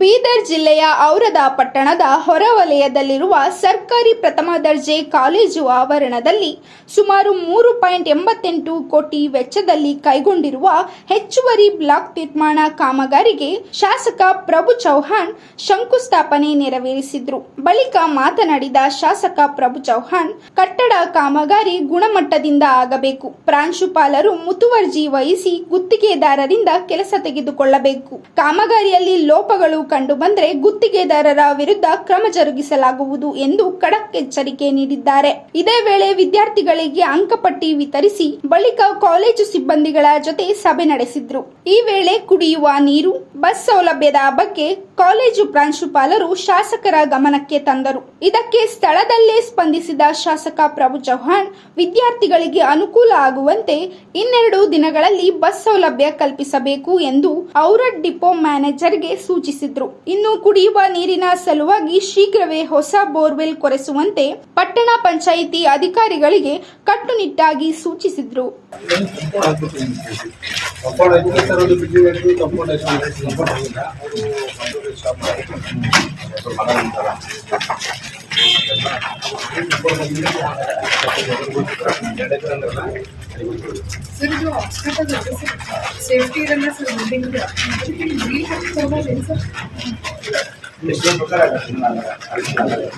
ಬೀದರ್ ಜಿಲ್ಲೆಯ ಔರದ ಪಟ್ಟಣದ ಹೊರವಲಯದಲ್ಲಿರುವ ಸರ್ಕಾರಿ ಪ್ರಥಮ ದರ್ಜೆ ಕಾಲೇಜು ಆವರಣದಲ್ಲಿ ಸುಮಾರು ಮೂರು ಪಾಯಿಂಟ್ ಎಂಬತ್ತೆಂಟು ಕೋಟಿ ವೆಚ್ಚದಲ್ಲಿ ಕೈಗೊಂಡಿರುವ ಹೆಚ್ಚುವರಿ ಬ್ಲಾಕ್ ನಿರ್ಮಾಣ ಕಾಮಗಾರಿಗೆ ಶಾಸಕ ಪ್ರಭು ಚೌಹಾಣ್ ಶಂಕುಸ್ಥಾಪನೆ ನೆರವೇರಿಸಿದ್ರು. ಬಳಿಕ ಮಾತನಾಡಿದ ಶಾಸಕ ಪ್ರಭು ಚೌಹಾಣ್, ಕಟ್ಟಡ ಕಾಮಗಾರಿ ಗುಣಮಟ್ಟದಿಂದ ಆಗಬೇಕು. ಪ್ರಾಂಶುಪಾಲರು ಮುತುವರ್ಜಿ ವಹಿಸಿ ಗುತ್ತಿಗೆದಾರರಿಂದ ಕೆಲಸ ತೆಗೆದುಕೊಳ್ಳಬೇಕು. ಕಾಮಗಾರಿಯಲ್ಲಿ ಲೋಪಗಳು ಕಂಡುಬಂದರೆ ಗುತ್ತಿಗೆದಾರರ ವಿರುದ್ಧ ಕ್ರಮ ಜರುಗಿಸಲಾಗುವುದು ಎಂದು ಖಡಕ್ ಎಚ್ಚರಿಕೆ ನೀಡಿದ್ದಾರೆ. ಇದೇ ವೇಳೆ ವಿದ್ಯಾರ್ಥಿಗಳಿಗೆ ಅಂಕಪಟ್ಟಿ ವಿತರಿಸಿ ಬಳಿಕ ಕಾಲೇಜು ಸಿಬ್ಬಂದಿಗಳ ಜೊತೆ ಸಭೆ ನಡೆಸಿದ್ರು. ಈ ವೇಳೆ ಕುಡಿಯುವ ನೀರು, ಬಸ್ ಸೌಲಭ್ಯದ ಬಗ್ಗೆ ಕಾಲೇಜು ಪ್ರಾಂಶುಪಾಲರು ಶಾಸಕರ ಗಮನಕ್ಕೆ ತಂದರು. ಇದಕ್ಕೆ ಸ್ಥಳದಲ್ಲೇ ಸ್ಪಂದಿಸಿದ ಶಾಸಕ ಪ್ರಭು ಚೌಹಾಣ್, ವಿದ್ಯಾರ್ಥಿಗಳಿಗೆ ಅನುಕೂಲ ಆಗುವಂತೆ ಇನ್ನೆರಡು ದಿನಗಳಲ್ಲಿ ಬಸ್ ಸೌಲಭ್ಯ ಕಲ್ಪಿಸಬೇಕು ಎಂದು ಔರಡ್ ಡಿಪೋ ಮ್ಯಾನೇಜರ್ಗೆ ಸೂಚಿಸಿದ್ರು. ಇನ್ನು ಕುಡಿಯುವ ನೀರಿನ ಸಲುವಾಗಿ ಶೀಘ್ರವೇ ಹೊಸ ಬೋರ್ವೆಲ್ ಕೊರೆಸುವಂತೆ ಪಟ್ಟಣ ಪಂಚಾಯಿತಿ ಅಧಿಕಾರಿಗಳಿಗೆ ಕಟ್ಟುನಿಟ್ಟಾಗಿ ಸೂಚಿಸಿದ್ರು. सर जो आपका था जो सेफ्टी रहना सर बिल्डिंग का लेकिन ग्रीन करना नहीं सर इसमें पता है ना अलग अलग